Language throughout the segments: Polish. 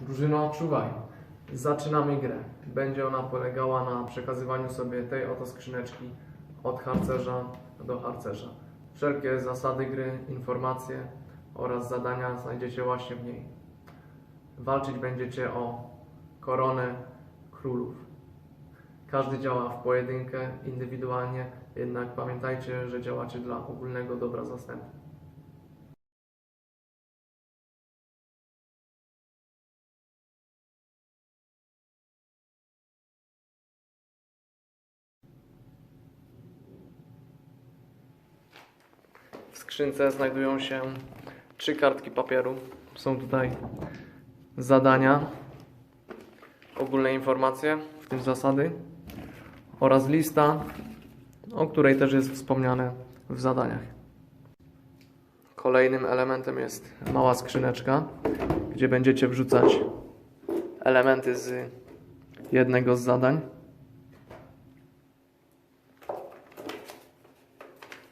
Drużyno, czuwaj. Zaczynamy grę. Będzie ona polegała na przekazywaniu sobie tej oto skrzyneczki od harcerza do harcerza. Wszelkie zasady gry, informacje oraz zadania znajdziecie właśnie w niej. Walczyć będziecie o koronę królów. Każdy działa w pojedynkę, indywidualnie, jednak pamiętajcie, że działacie dla ogólnego dobra zastępu. Skrzynce znajdują się trzy kartki papieru. Są tutaj zadania, ogólne informacje, w tym zasady, oraz lista, o której też jest wspomniane w zadaniach. Kolejnym elementem jest mała skrzyneczka, gdzie będziecie wrzucać elementy z jednego z zadań.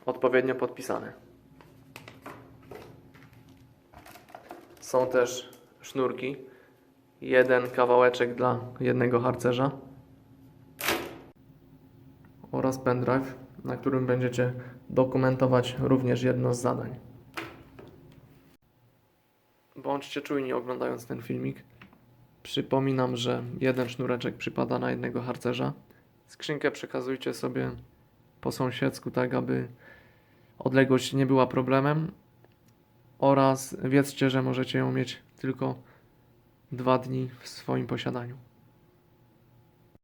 Odpowiednio podpisane. Są też sznurki. Jeden kawałeczek dla jednego harcerza. Oraz pendrive, na którym będziecie dokumentować również jedno z zadań. Bądźcie czujni oglądając ten filmik. Przypominam, że jeden sznureczek przypada na jednego harcerza. Skrzynkę przekazujcie sobie po sąsiedzku, tak aby odległość nie była problemem. Oraz wiedzcie, że możecie ją mieć tylko dwa dni w swoim posiadaniu.